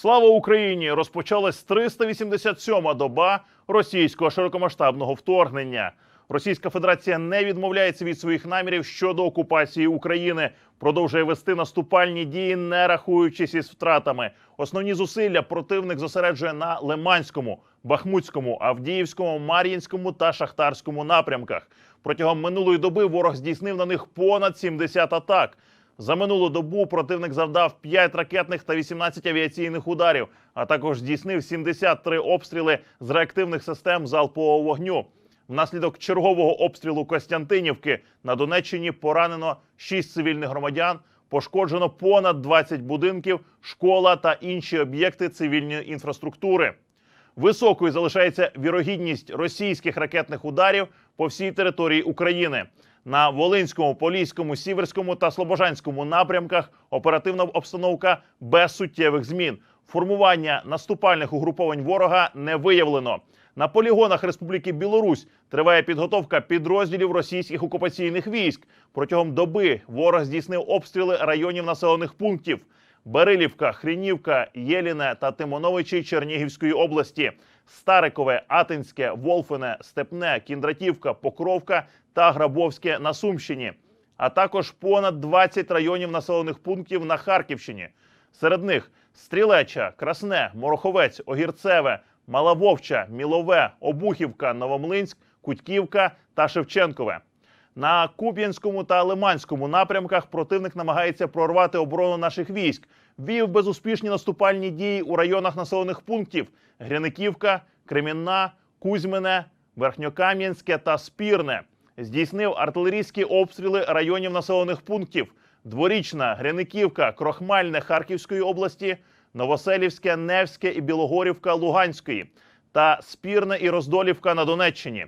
Слава Україні! Розпочалась 387-ма доба російського широкомасштабного вторгнення. Російська Федерація не відмовляється від своїх намірів щодо окупації України, продовжує вести наступальні дії, не рахуючись із втратами. Основні зусилля противник зосереджує на Лиманському, Бахмутському, Авдіївському, Мар'їнському та Шахтарському напрямках. Протягом минулої доби ворог здійснив на них понад 70 атак. За минулу добу противник завдав 5 ракетних та 18 авіаційних ударів, а також здійснив 73 обстріли з реактивних систем залпового вогню. Внаслідок чергового обстрілу Костянтинівки на Донеччині поранено 6 цивільних громадян, пошкоджено понад 20 будинків, школа та інші об'єкти цивільної інфраструктури. Високою залишається вірогідність російських ракетних ударів по всій території України. На Волинському, Поліському, Сіверському та Слобожанському напрямках оперативна обстановка без суттєвих змін. Формування наступальних угруповань ворога не виявлено. На полігонах Республіки Білорусь триває підготовка підрозділів російських окупаційних військ. Протягом доби ворог здійснив обстріли районів населених пунктів. Берилівка, Хрінівка, Єліне та Тимоновичі Чернігівської області, Старикове, Атинське, Волфине, Степне, Кіндратівка, Покровка та Грабовське на Сумщині, а також понад 20 районів населених пунктів на Харківщині. Серед них Стрілеча, Красне, Мороховець, Огірцеве, Малавовча, Мілове, Обухівка, Новомлинськ, Кутьківка та Шевченкове. На Куп'янському та Лиманському напрямках противник намагається прорвати оборону наших військ. Вів безуспішні наступальні дії у районах населених пунктів: Гряниківка, Кремінна, Кузьмине, Верхньокам'янське та Спірне. Здійснив артилерійські обстріли районів населених пунктів: Дворічна, Гряниківка, Крохмальне Харківської області, Новоселівське, Невське і Білогорівка Луганської та Спірне і Роздолівка на Донеччині.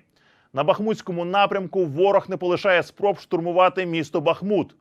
На Бахмутському напрямку ворог не полишає спроб штурмувати місто Бахмут.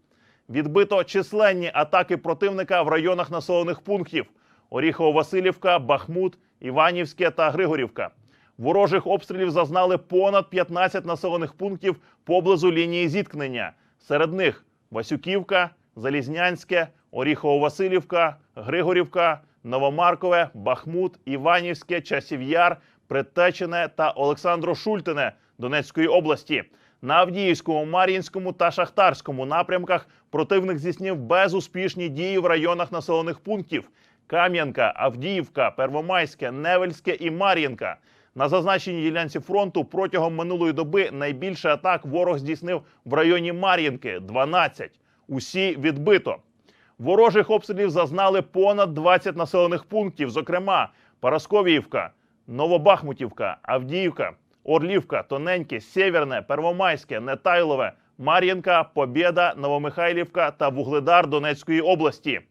Відбито численні атаки противника в районах населених пунктів: Оріхово-Василівка, Бахмут, Іванівське та Григорівка. Ворожих обстрілів зазнали понад 15 населених пунктів поблизу лінії зіткнення. Серед них Васюківка, Залізнянське, Оріхово-Василівка, Григорівка, Новомаркове, Бахмут, Іванівське, Часів'яр, Предтечене та Олександро-Шультине Донецької області. На Авдіївському, Мар'їнському та Шахтарському напрямках противник здійснив безуспішні дії в районах населених пунктів: Кам'янка, Авдіївка, Первомайське, Невельське і Мар'їнка. На зазначеній ділянці фронту протягом минулої доби найбільше атак ворог здійснив в районі Мар'їнки 12. Усі відбито. Ворожих обстрілів зазнали понад 20 населених пунктів, зокрема Парасковіївка, Новобахмутівка, Авдіївка, Орлівка, Тоненьке, Сєвєрне, Первомайське, Нетайлове, Мар'їнка, Побєда, Новомихайлівка та Вугледар Донецької області.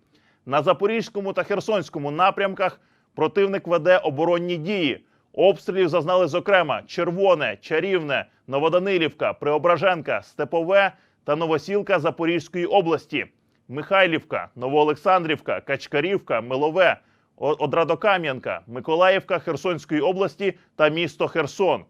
На Запорізькому та Херсонському напрямках противник веде оборонні дії. Обстрілів зазнали зокрема Червоне, Чарівне, Новоданилівка, Преображенка, Степове та Новосілка Запорізької області, Михайлівка, Новоолександрівка, Качкарівка, Милове, Одрадокам'янка, Миколаївка Херсонської області та місто Херсон.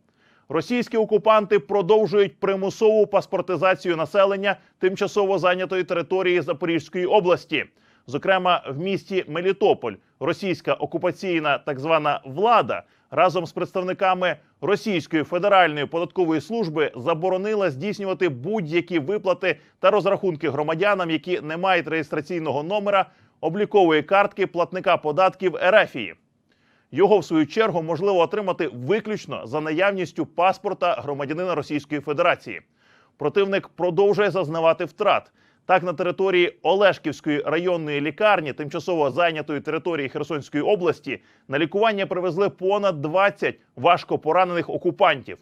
Російські окупанти продовжують примусову паспортизацію населення тимчасово зайнятої території Запорізької області. Зокрема, в місті Мелітополь російська окупаційна так звана влада разом з представниками Російської федеральної податкової служби заборонила здійснювати будь-які виплати та розрахунки громадянам, які не мають реєстраційного номера облікової картки платника податків Ерефії. Його в свою чергу можливо отримати виключно за наявністю паспорта громадянина Російської Федерації. Противник продовжує зазнавати втрат. Так, на території Олешківської районної лікарні, тимчасово зайнятої території Херсонської області, на лікування привезли понад 20 важко поранених окупантів.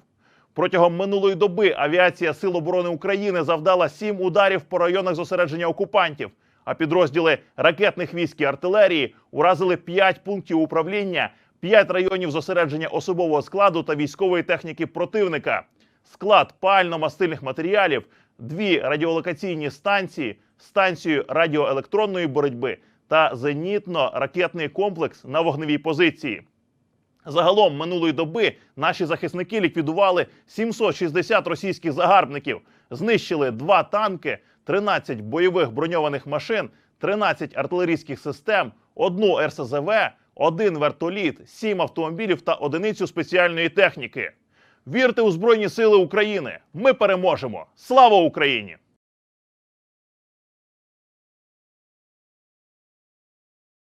Протягом минулої доби авіація Сил оборони України завдала сім ударів по районах зосередження окупантів. А підрозділи ракетних військ і артилерії уразили 5 пунктів управління, 5 районів зосередження особового складу та військової техніки противника, склад пально-мастильних матеріалів, дві радіолокаційні станції, станцію радіоелектронної боротьби та зенітно-ракетний комплекс на вогневій позиції. Загалом минулої доби наші захисники ліквідували 760 російських загарбників, знищили два танки, 13 бойових броньованих машин, 13 артилерійських систем, одну РСЗВ, один вертоліт, сім автомобілів та одиницю спеціальної техніки. Вірте у Збройні Сили України! Ми переможемо! Слава Україні!